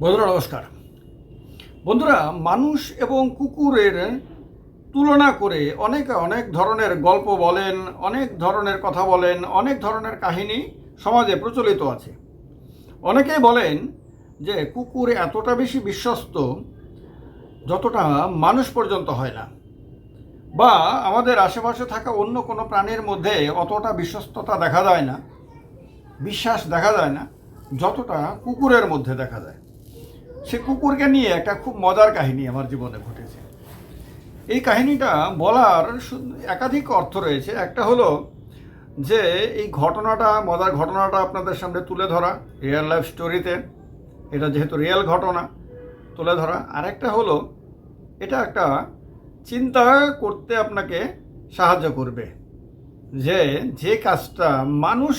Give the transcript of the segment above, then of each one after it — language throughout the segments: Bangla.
বন্ধুরা, নমস্কার। বন্ধুরা, মানুষ এবং কুকুরের তুলনা করে অনেকে, অনেক ধরনের গল্প বলেন, অনেক ধরনের কথা বলেন, অনেক ধরনের কাহিনী সমাজে প্রচলিত আছে। অনেকেই বলেন যে কুকুর এতটা বেশি বিশ্বস্ত যতটা মানুষ পর্যন্ত হয় না বা আমাদের আশেপাশে থাকা অন্য কোনো প্রাণীর মধ্যে অতটা বিশ্বস্ততা দেখা যায় না, বিশ্বাস দেখা যায় না, যতটা কুকুরের মধ্যে দেখা যায়। সে কুকুরকে নিয়ে একটা খুব মজার কাহিনী আমার জীবনে ঘটেছে। এই কাহিনীটা বলার একাধিক অর্থ রয়েছে। একটা হলো যে, এই ঘটনাটা, মজার ঘটনাটা আপনাদের সামনে তুলে ধরা রিয়েল লাইফ স্টোরিতে এটা যেহেতু রিয়েল ঘটনা, তুলে ধরা। আরেকটা হলো, এটা একটা চিন্তা করতে আপনাকে সাহায্য করবে যে যে কাজটা মানুষ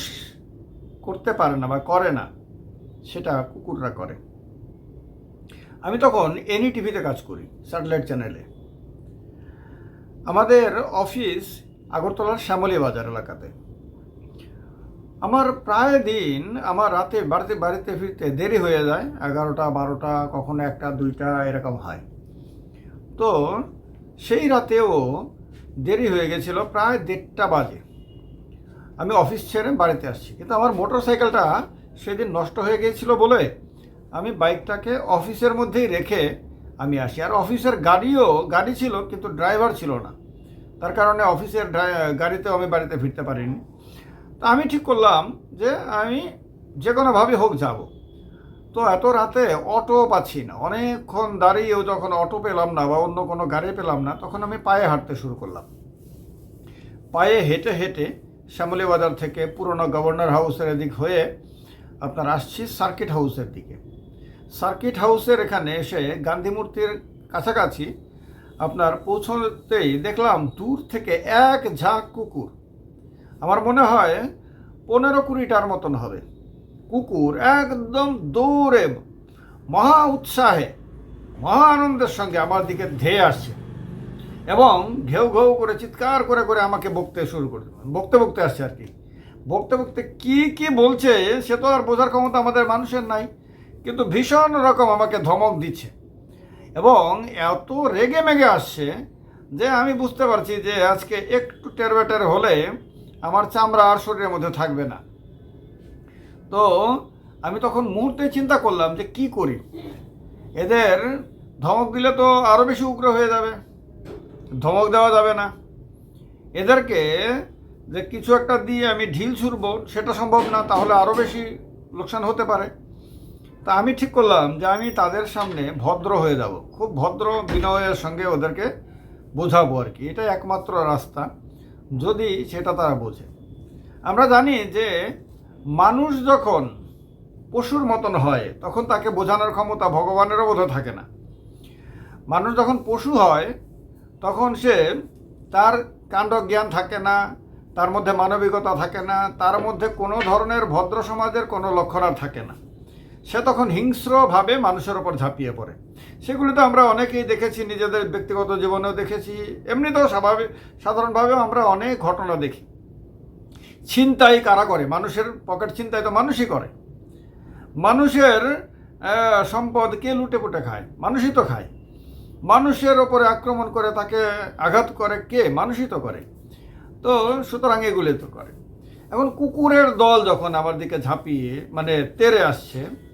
করতে পারে না বা করে না, সেটা কুকুররা করে। আমি তখন এনি টিভিতে কাজ করি, স্যাটেলাইট চ্যানেলে। আমাদের অফিস আগরতলার শ্যামলী বাজার এলাকাতে। আমার প্রায় দিন আমার রাতে বাড়িতে বাড়িতে ফিরতে দেরি হয়ে যায়, এগারোটা, বারোটা, কখনো একটা, দুইটা, এরকম হয়। তো সেই রাতেও দেরি হয়ে গেছিল প্রায় দেড়টা বাজে। আমি অফিস ছেড়ে বাড়িতে আসছি, কিন্তু আমার মোটর সাইকেলটা সেদিন নষ্ট হয়ে গিয়েছিল বলে আমি বাইকটাকে অফিসের মধ্যেই রেখে আমি আসি। আর অফিসের গাড়িও, গাড়ি ছিল কিন্তু ড্রাইভার ছিল না। তার কারণে অফিসের গাড়িতেও আমি বাড়িতে ফিরতে পারিনি। তো আমি ঠিক করলাম যে আমি যে কোনোভাবে হোক যাব। তো এত রাতে অটো পাচ্ছি না। অনেকক্ষণ দাঁড়িয়েও যখন অটো পেলাম না বা অন্য কোনো গাড়ি পেলাম না, তখন আমি পায়ে হাঁটতে শুরু করলাম। পায়ে হেঁটে হেঁটে শ্যামলী বাজার থেকে পুরনো গভর্নর হাউসের এদিক হয়ে আপনার আসছি সার্কিট হাউসের দিকে। সার্কিট হাউসের এখানে এসে গান্ধী মূর্তির কাছাকাছি আপনার পৌঁছতেই দেখলাম দূর থেকে এক ঝাঁক কুকুর। আমার মনে হয় পনেরো কুড়িটার মতন হবে। কুকুর একদম দৌড়ে মহা উৎসাহে, মহা আনন্দের সঙ্গে আমার দিকে ধেয়ে আসছে এবং ঘেউ ঘেউ করে চিৎকার করে করে আমাকে বকতে শুরু করে। বকতে বকতে আসছে আর কি। বকতে বকতে কি কি বলছে সে তো আর বোঝার ক্ষমতা আমাদের মানুষের নাই। কিন্তু ভীষণ রকম আমাকে ধমক দিচ্ছে। এবং এত রেগে মেগে আসছে যে আমি বুঝতে পারছি যে আজকে একটু টেরবেটের হলে আমার চামড়া আর শরীরের মধ্যে থাকবে না। তো আমি তখন মুহূর্তে চিন্তা করলাম যে কি করি? এদের ধমক দিলে তো আরও বেশি উগ্র হয়ে যাবে। ধমক দেওয়া যাবে না। এদেরকে যে কিছু একটা দিয়ে আমি ঢিল ছুড়ব, সেটা সম্ভব না, তাহলে আরও বেশি লোকসান হতে পারে। তা আমি ঠিক করলাম যে আমি তাদের সামনে ভদ্র হয়ে যাব। খুব ভদ্র বিনয়ের সঙ্গে ওদেরকে বোঝাবো আর কি। এটা একমাত্র রাস্তা। যদি সেটা তারা বোঝে। আমরা জানি যে মানুষ যখন পশুর মতন হয়, তখন তাকে বোঝানোর ক্ষমতা ভগবানেরও বোধ থাকে না। মানুষ যখন পশু হয়, তখন সে তার কাণ্ড জ্ঞান থাকে না, তার মধ্যে মানবিকতা থাকে না, তার মধ্যে কোনো ধরনের ভদ্র সমাজের কোনো লক্ষণ আর থাকে না। সে তখন হিংস্রভাবে মানুষের ওপর ঝাঁপিয়ে পড়ে। সেগুলি তো আমরা অনেকেই দেখেছি, নিজেদের ব্যক্তিগত জীবনেও দেখেছি। এমনিতেও স্বাভাবিক সাধারণভাবেও আমরা অনেক ঘটনা দেখি। ছিনতাই কারা করে? মানুষের পকেট ছিনতাই তো মানুষই করে। মানুষের সম্পদ কে লুটে পুটে খায়? মানুষই তো খায়। মানুষের ওপরে আক্রমণ করে তাকে আঘাত করে কে? মানুষই তো করে। তো সুতরাং এগুলি তো করে। এখন কুকুরের দল যখন আমার দিকে ঝাঁপিয়ে মানে তেরে আসছে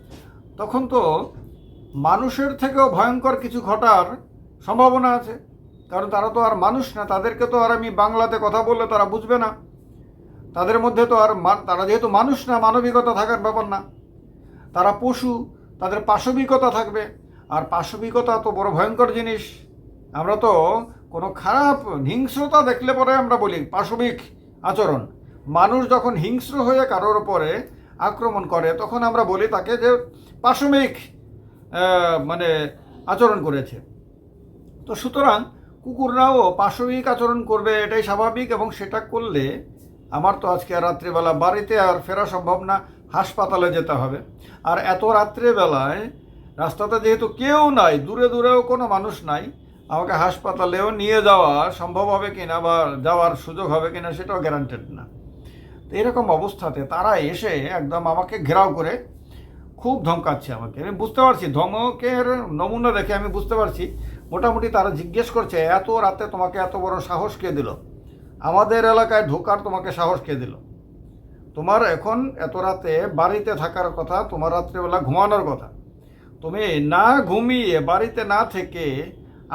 তখন তো মানুষের থেকেও ভয়ঙ্কর কিছু ঘটার সম্ভাবনা আছে। কারণ তারা তো আর মানুষ না, তাদেরকে তো আর আমি বাংলাতে কথা বললে তারা বুঝবে না। তাদের মধ্যে তো আর তারা যেহেতু মানুষ না, মানবিকতা থাকার ব্যাপার না। তারা পশু, তাদের পাশবিকতা থাকবে। আর পাশবিকতা তো বড় ভয়ঙ্কর জিনিস। আমরা তো কোনো খারাপ হিংস্রতা দেখলে পরে আমরা বলি পাশবিক আচরণ। মানুষ যখন হিংস্র হয়ে কারোর উপরে আক্রমণ করে, তখন আমরা বলি তাকে যে পাশমিক মানে আচরণ করেছে। তো সুতরাং কুকুররাও পাশবিক আচরণ করবে, এটাই স্বাভাবিক এবং সেটা করলে আমার তো আজকে রাত্রিবেলা বাড়িতে আর ফেরা সম্ভব না, হাসপাতালে যেতে হবে। আর এত রাত্রেবেলায়, রাস্তাতে যেহেতু কেউ নাই, দূরে দূরেও কোনো মানুষ নাই, আমাকে হাসপাতালেও নিয়ে যাওয়া সম্ভব হবে কিনা বা যাওয়ার সুযোগ হবে কিনা সেটাও গ্যারান্টেড না। তো এরকম অবস্থাতে তারা এসে একদম আমাকে ঘেরাও করে খুব ধমকাচ্ছে আমাকে। আমি বুঝতে পারছি, ধমকের নমুনা দেখে আমি বুঝতে পারছি। মোটামুটি তারা জিজ্ঞেস করছে, এত রাতে তোমাকে এত বড় সাহস কে দিল? আমাদের এলাকায় ঢোকার তোমাকে সাহস কে দিল? তোমার এখন এত রাতে বাড়িতে থাকার কথা, তোমার রাত্রেবেলা ঘুমানোর কথা। তুমি না ঘুমিয়ে বাড়িতে না থেকে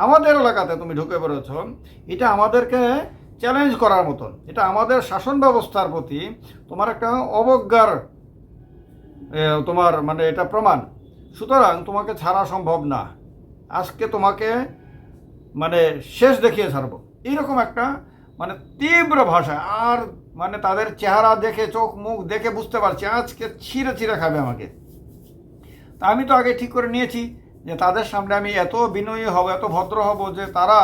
আমাদের এলাকাতে তুমি ঢুকে বেরোছ এটা আমাদেরকে চ্যালেঞ্জ করার মতন। এটা আমাদের শাসন ব্যবস্থার প্রতি তোমার একটা অবজ্ঞার তোমার মানে এটা প্রমাণ। সুতরাং তোমাকে ছাড়া সম্ভব না। আজকে তোমাকে মানে শেষ দেখিয়ে ছাড়বো। এইরকম একটা মানে তীব্র ভাষা। আর মানে তাদের চেহারা দেখে, চোখ মুখ দেখে বুঝতে পারছি, আজকে ছিঁড়ে ছিঁড়ে খাবে আমাকে। তা আমি তো আগে ঠিক করে নিয়েছি যে তাদের সামনে আমি এত বিনয়ী হব, এত ভদ্র হব যে তারা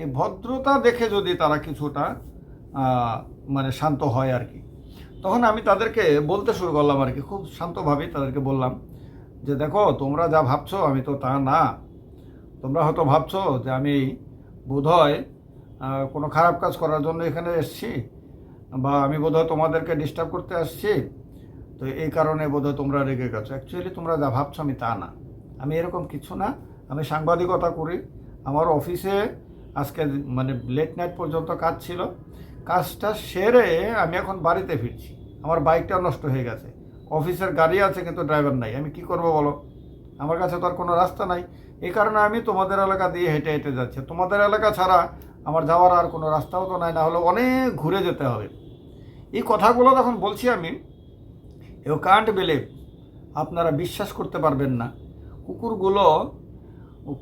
এই ভদ্রতা দেখে যদি তারা কিছুটা মানে শান্ত হয় আর কি। তখন আমি তাদেরকে বলতে শুরু করলাম আর কি, খুব শান্তভাবেই তাদেরকে বললাম যে, দেখো, তোমরা যা ভাবছ আমি তো তা না। তোমরা হয়তো ভাবছ যে, আমি বোধহয় কোনো খারাপ কাজ করার জন্য এখানে এসেছি বা আমি বোধহয় তোমাদেরকে ডিস্টার্ব করতে আসছি। তো এই কারণে বোধহয় তোমরা রেগে গেছো। অ্যাকচুয়ালি তোমরা যা ভাবছ আমি তা না। আমি এরকম কিছু না। আমি সাংবাদিকতা করি। আমার অফিসে আজকে মানে লেট নাইট পর্যন্ত কাজ ছিল। কাজটা সেরে আমি এখন বাড়িতে ফিরছি। আমার বাইকটা নষ্ট হয়ে গেছে। অফিসের গাড়ি আছে কিন্তু ড্রাইভার নাই। আমি কি করব বলো? আমার কাছে তো আর কোনো রাস্তা নাই। এই কারণে আমি তোমাদের এলাকা দিয়ে হেঁটে হেঁটে যাচ্ছি। তোমাদের এলাকা ছাড়া আমার যাওয়ার আর কোনো রাস্তাও তো নাই। না হলে অনেক ঘুরে যেতে হবে। এই কথাগুলো যখন বলছি আমি ইউ কান্ট বিলিভ আপনারা বিশ্বাস করতে পারবেন না। কুকুরগুলো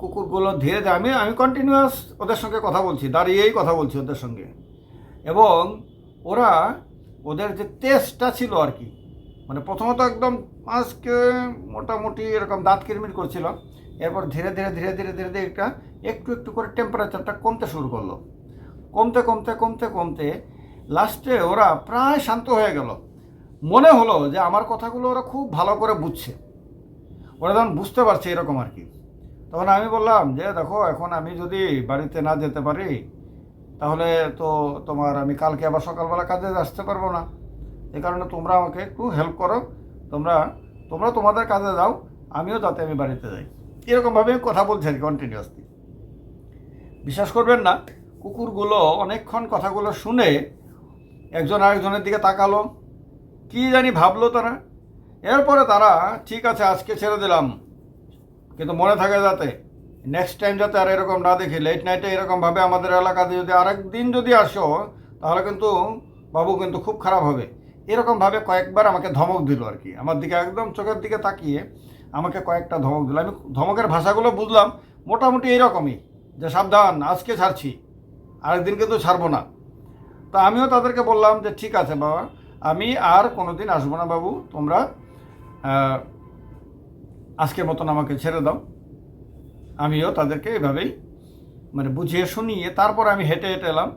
কুকুরগুলো ধীরে ধীরে, আমি আমি কন্টিনিউয়াস ওদের সঙ্গে কথা বলছি, দাঁড়িয়েই কথা বলছি ওদের সঙ্গে। এবং ওরা ওদের যে টেস্টটা ছিল আর কি মানে প্রথমত একদম আজকে মোটামুটি এরকম দাঁত কিরমির করছিল, এরপর ধীরে ধীরে ধীরে ধীরে ধীরে ধীরে একটা একটু একটু করে টেম্পারেচারটা কমতে শুরু করল। কমতে কমতে কমতে কমতে লাস্টে ওরা প্রায় শান্ত হয়ে গেল। মনে হলো যে আমার কথাগুলো ওরা খুব ভালো করে বুঝছে। ওরা যখন বুঝতে পারছে এরকম আর কি। তখন আমি বললাম যে, দেখো, এখন আমি যদি বাড়িতে না যেতে পারি, তাহলে তো তোমার আমি কালকে আবার সকালবেলা কাজে আসতে পারব না। এই কারণে তোমরা আমাকে একটু হেল্প করো। তোমরা তোমরা তোমাদের কাজে যাও, আমিও যাতে আমি বাড়িতে যাই। এরকমভাবে কথা বলছি আর কন্টিনিউয়াসলি বিশ্বাস করবেন না, কুকুরগুলো অনেকক্ষণ কথাগুলো শুনে একজন আরেকজনের দিকে তাকালো। কি জানি ভাবলো তারা। এরপরে তারা, ঠিক আছে, আজকে ছেড়ে দিলাম। কিন্তু মনে থাকে যাতে নেক্সট টাইম যাতে আর এরকম না দেখি লেট নাইটে এরকমভাবে আমাদের এলাকাতে যদি আরেক দিন যদি আসো, তাহলে কিন্তু বাবু কিন্তু খুব খারাপ হবে। এরকমভাবে কয়েকবার আমাকে ধমক দিল আর কি। আমার দিকে একদম চোখের দিকে তাকিয়ে আমাকে কয়েকটা ধমক দিল। আমি ধমকের ভাষাগুলো বুঝলাম, মোটামুটি এইরকমই যে সাবধান, আজকে ছাড়ছি, আরেকদিন কিন্তু ছাড়বো না। তা আমিও তাদেরকে বললাম যে, ঠিক আছে বাবা, আমি আর কোনো দিন আসব না বাবু, তোমরা আজকের মতন আমাকে ছেড়ে দাও। আমিও তাদেরকে এভাবেই মানে বুঝিয়ে শুনিয়ে তারপর আমি হেঁটে হেঁটে এলাম।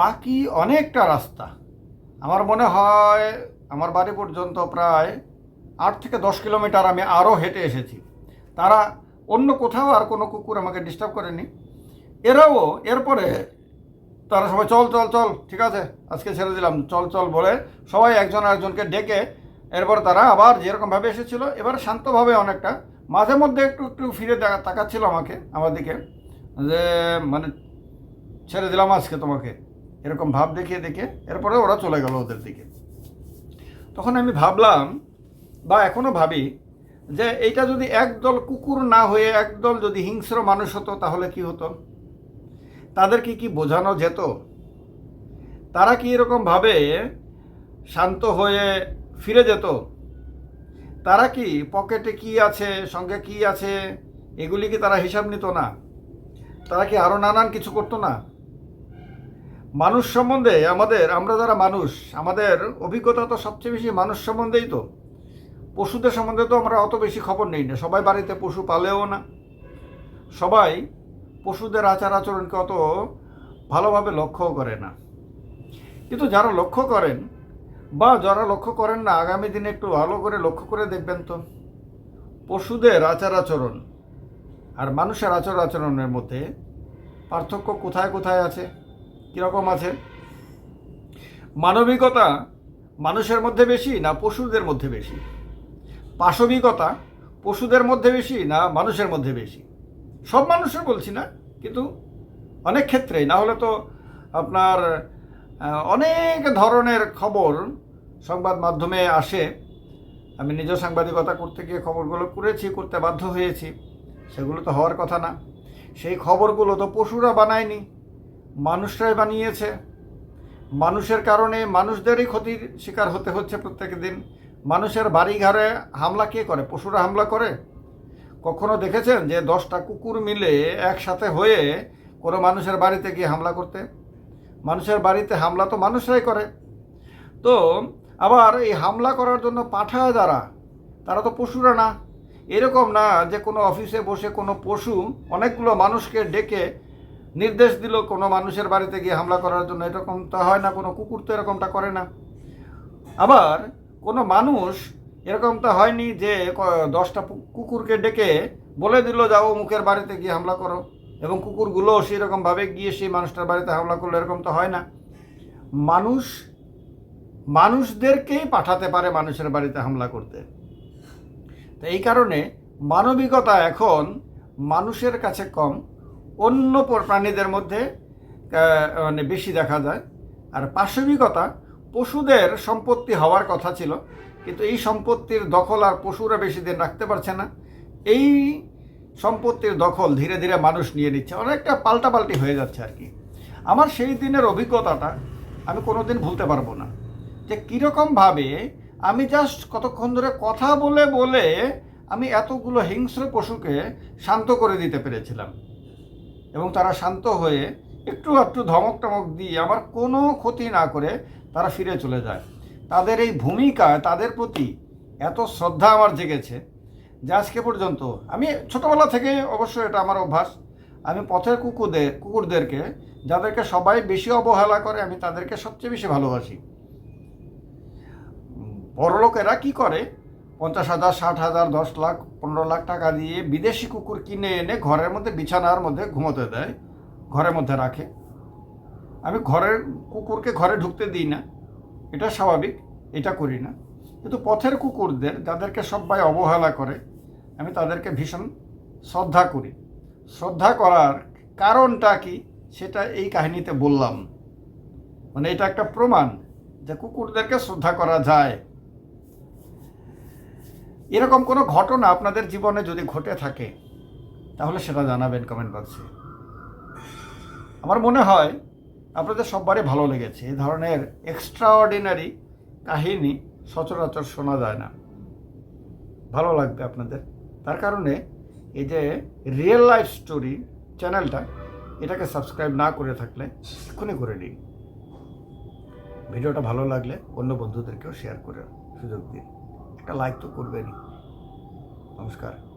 বাকি অনেকটা রাস্তা। আমার মনে হয় আমার বাড়ি পর্যন্ত প্রায় আট থেকে দশ কিলোমিটার আমি আরও হেঁটে এসেছি। তারা অন্য কোথাও আর কোনো কুকুর আমাকে ডিস্টার্ব করেনি। এরাও এরপরে তারা সবাই, চল চল চল, ঠিক আছে, আজকে ছেড়ে দিলাম, চল চল, বলে সবাই একজন আরেকজনকে ডেকে এরপর তারা আবার যেরকমভাবে এসেছিল, এবার শান্তভাবে অনেকটা। মাঝে মধ্যে একটু একটু ফিরে তাকাচ্ছিল আমাকে, আমার দিকে, যে মানে ছেড়ে দিলাম আজকে তোমাকে। এরকম ভাব দেখিয়ে দেখে এরপরে ওরা চলে গেল ওদের দিকে। তখন আমি ভাবলাম, বা এখনও ভাবি, যে এইটা যদি একদল কুকুর না হয়ে একদল যদি হিংস্র মানুষ হতো, তাহলে কি হতো? তাদেরকে কি বোঝানো যেত? তারা কি এরকমভাবে শান্ত হয়ে ফিরে যেত। তারা কি পকেটে কি আছে, সঙ্গে কি আছে, এগুলি কি তারা হিসাব নিত না? তারা কি আরও নানান কিছু করতো না? মানুষ সম্বন্ধে আমাদের, আমরা যারা মানুষ, আমাদের অভিজ্ঞতা তো সবচেয়ে বেশি মানুষ সম্বন্ধেই তো। পশুদের সম্বন্ধে তো আমরা অত বেশি খবর নেই না। সবাই বাড়িতে পশু পালেও না। সবাই পশুদের আচার আচরণকে অত ভালোভাবে লক্ষ্যও করে না। কিন্তু যারা লক্ষ্য করেন বা যারা লক্ষ্য করেন না, আগামী দিনে একটু ভালো করে লক্ষ্য করে দেখবেন তো। পশুদের আচার আচরণ আর মানুষের আচার আচরণের মধ্যে পার্থক্য কোথায় কোথায় আছে? কীরকম আছে? মানবিকতা মানুষের মধ্যে বেশি না পশুদের মধ্যে বেশি? পাশবিকতা পশুদের মধ্যে বেশি না মানুষের মধ্যে বেশি? সব মানুষের বলছি না, কিন্তু অনেক ক্ষেত্রেই। না হলে তো আপনার অনেক ধরনের খবর সংবাদ মাধ্যমে আসে, আমি নিজ সাংবাদিকতা করতে গিয়ে খবরগুলো করেছি, করতে বাধ্য হয়েছি, সেগুলো তো হওয়ার কথা না। সেই খবরগুলো তো পশুরা বানায়নি, মানুষরাই বানিয়েছে। মানুষের কারণে মানুষদেরই ক্ষতির শিকার হতে হচ্ছে প্রত্যেক দিন। মানুষের বাড়ি ঘরে হামলা কে করে? পশুরা হামলা করে? কখনো দেখেছেন যে দশটা কুকুর মিলে একসাথে হয়ে কোনো মানুষের বাড়িতে গিয়ে হামলা করতে? মানুষের বাড়িতে হামলা তো মানুষরাই করে। তো আবার এই হামলা করার জন্য পাঠায় যারা, তারা তো পশুরা না। এরকম না যে কোনো অফিসে বসে কোনো পশু অনেকগুলো মানুষকে ডেকে নির্দেশ দিল কোনো মানুষের বাড়িতে গিয়ে হামলা করার জন্য। এরকমটা হয় না, কোনো কুকুর তো এরকমটা করে না। আবার কোনো মানুষ এরকমটা হয়নি যে দশটা কুকুরকে ডেকে বলে দিল, যাও মুখের বাড়িতে গিয়ে হামলা করো। এবং কুকুরগুলো সেরকমভাবে গিয়ে সেই মানুষটার বাড়িতে হামলা করল, এরকম তো হয় না। মানুষ মানুষদেরকেই পাঠাতে পারে মানুষের বাড়িতে হামলা করতে। তো এই কারণে মানবিকতা এখন মানুষের কাছে কম, অন্য প্রাণীদের মধ্যে মানে বেশি দেখা যায়। আর পাশবিকতা পশুদের সম্পত্তি হওয়ার কথা ছিল, কিন্তু এই সম্পত্তির দখল আর পশুরা বেশি দিন রাখতে পারছে না। এই সম্পত্তির দখল ধীরে ধীরে মানুষ নিয়ে নিচ্ছে। অনেকটা পাল্টাপাল্টি হয়ে যাচ্ছে আর কি। আমার সেই দিনের অভিজ্ঞতাটা আমি কোনোদিন ভুলতে পারব না। যে কীরকমভাবে আমি জাস্ট কতক্ষণ ধরে কথা বলে বলে আমি এতগুলো হিংস্র পশুকে শান্ত করে দিতে পেরেছিলাম। এবং তারা শান্ত হয়ে একটু একটু ধমক টমক দিয়ে আমার কোনো ক্ষতি না করে তারা ফিরে চলে যায়। তাদের এই ভূমিকা, তাদের প্রতি এত শ্রদ্ধা আমার জেগেছে যে আজকে পর্যন্ত আমি ছোটোবেলা থেকে অবশ্য এটা আমার অভ্যাস, আমি পথের কুকুরদের, কুকুরদেরকে, যাদেরকে সবাই বেশি অবহেলা করে, আমি তাদেরকে সবচেয়ে বেশি ভালোবাসি। বড়লোকেরা কি করে? পঞ্চাশ হাজার, ষাট হাজার, দশ লাখ, পনেরো লাখ টাকা দিয়ে বিদেশি কুকুর কিনে এনে ঘরের মধ্যে, বিছানার মধ্যে ঘুমোতে দেয়, ঘরের মধ্যে রাখে। আমি ঘরের কুকুরকে ঘরে ঢুকতে দিই না। এটা স্বাভাবিক, এটা করি না। কিন্তু পথের কুকুরদের, যাদেরকে সবাই অবহেলা করে, আমি তাদেরকে ভীষণ শ্রদ্ধা করি। শ্রদ্ধা করার কারণটা কি? সেটা এই কাহিনীতে বললাম। মানে এটা একটা প্রমাণ যে কুকুরদেরকে শ্রদ্ধা করা যায়। এরকম কোনো ঘটনা আপনাদের জীবনে যদি ঘটে থাকে, তাহলে সেটা জানাবেন কমেন্ট বক্সে আমার মনে হয় আপনাদের সববারই ভালো লেগেছে। এই ধরনের এক্সট্রা অর্ডিনারি কাহিনী সচরাচর শোনা যায় না। ভালো লাগবে আপনাদের। তার কারণে এই যে রিয়েল লাইফ স্টোরি চ্যানেলটা এটাকে সাবস্ক্রাইব না করে থাকলে এক্ষুনি করে নিন। ভিডিওটা ভালো লাগলে অন্য বন্ধুদেরকেও শেয়ার করে সুযোগ দিন। একটা লাইক তো করবেনই। নমস্কার।